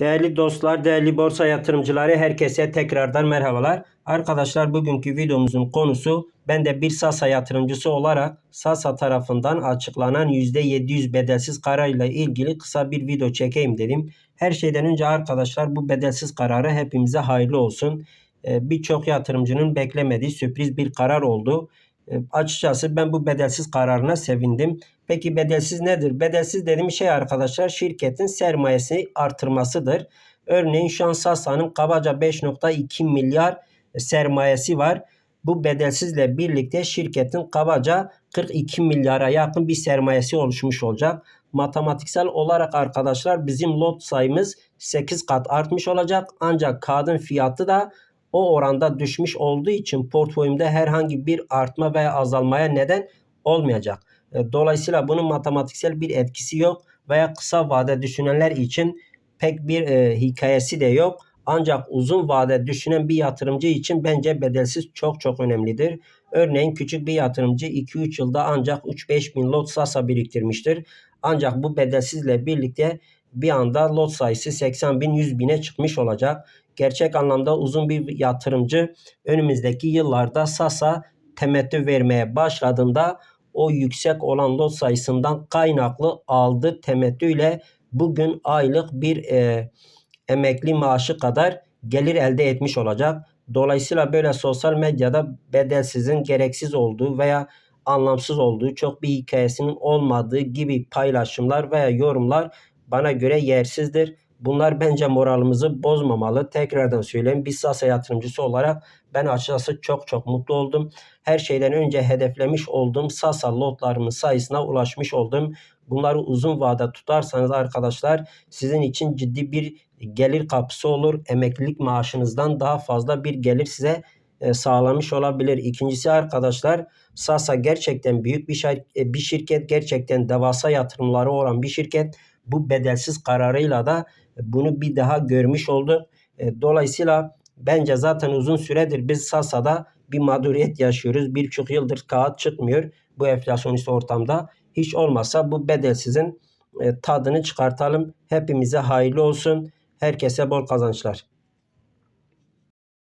Değerli dostlar, değerli borsa yatırımcıları herkese tekrardan merhabalar. Arkadaşlar bugünkü videomuzun konusu ben de bir Sasa yatırımcısı olarak Sasa tarafından açıklanan %700 bedelsiz kararıyla ilgili kısa bir video çekeyim dedim. Her şeyden önce arkadaşlar bu bedelsiz kararı hepimize hayırlı olsun. Ee, Birçok yatırımcının beklemediği sürpriz bir karar oldu. Ee, Açıkçası ben bu bedelsiz kararına sevindim. Peki bedelsiz nedir? Bedelsiz dediğim şey arkadaşlar şirketin sermayesi artırmasıdır. Örneğin şu an Sasa'nın kabaca 5.2 milyar sermayesi var. Bu bedelsizle birlikte şirketin kabaca 42 milyara yakın bir sermayesi oluşmuş olacak. Matematiksel olarak arkadaşlar bizim lot sayımız 8 kat artmış olacak. Ancak kağıdın fiyatı da o oranda düşmüş olduğu için portföyümde herhangi bir artma veya azalmaya neden olmayacak. E, Dolayısıyla bunun matematiksel bir etkisi yok veya kısa vade düşünenler için pek bir e, hikayesi de yok. Ancak uzun vade düşünen bir yatırımcı için bence bedelsiz çok çok önemlidir. Örneğin küçük bir yatırımcı 2-3 yılda ancak 3-5 bin lot Sasa biriktirmiştir. Ancak bu bedelsizle birlikte bir anda lot sayısı 80 bin 100 bine çıkmış olacak. Gerçek anlamda uzun bir yatırımcı önümüzdeki yıllarda Sasa temettü vermeye başladığında o yüksek olan lot sayısından kaynaklı aldığı temettüyle bugün aylık bir e, emekli maaşı kadar gelir elde etmiş olacak. Dolayısıyla böyle sosyal medyada bedelsizin gereksiz olduğu veya anlamsız olduğu çok bir hikayesinin olmadığı gibi paylaşımlar veya yorumlar bana göre yersizdir. Bunlar bence moralimizi bozmamalı. Tekrardan söyleyeyim biz Sasa yatırımcısı olarak ben açıkçası çok çok mutlu oldum. Her şeyden önce hedeflemiş olduğum Sasa lotlarımın sayısına ulaşmış oldum. Bunları uzun vade tutarsanız arkadaşlar sizin için ciddi bir gelir kapısı olur. Emeklilik maaşınızdan daha fazla bir gelir size e, sağlamış olabilir. İkincisi arkadaşlar Sasa gerçekten büyük bir, e, bir şirket. Gerçekten devasa yatırımları olan bir şirket. Bu bedelsiz kararıyla da bunu bir daha görmüş olduk. E, Dolayısıyla bence zaten uzun süredir biz Sasa'da bir mağduriyet yaşıyoruz. Birçok yıldır kağıt çıkmıyor bu enflasyonist ortamda. Hiç olmazsa bu bedelsizin e, tadını çıkartalım. Hepimize hayırlı olsun. Herkese bol kazançlar.